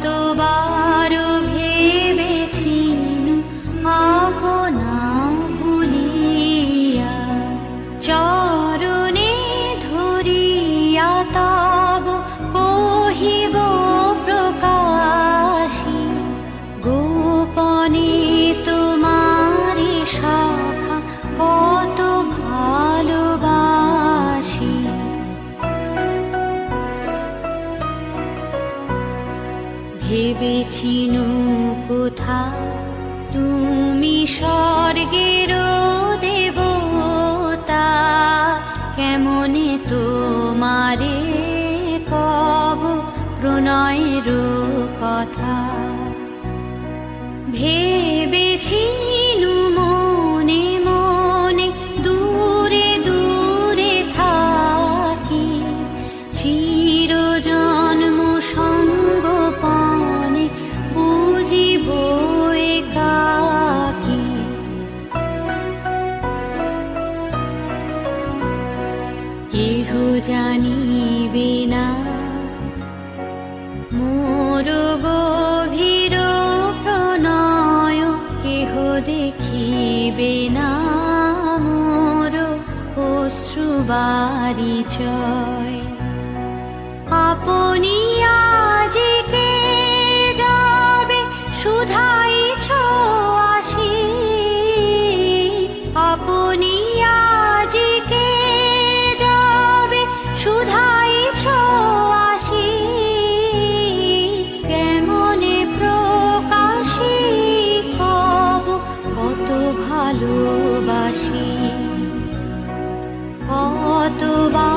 foto ভেবেছিনু কোথা? তুমি স্বর্গের দেবতা কেমনে তোমারে কব প্রণয়ের কথা? ভেবেছিনু কেহ জানিবে না। মোর গভীর প্রণয় কেহ দেখিবে না। মোর অশ্রুবারি চয় আপনি আজিকে আসি কতবার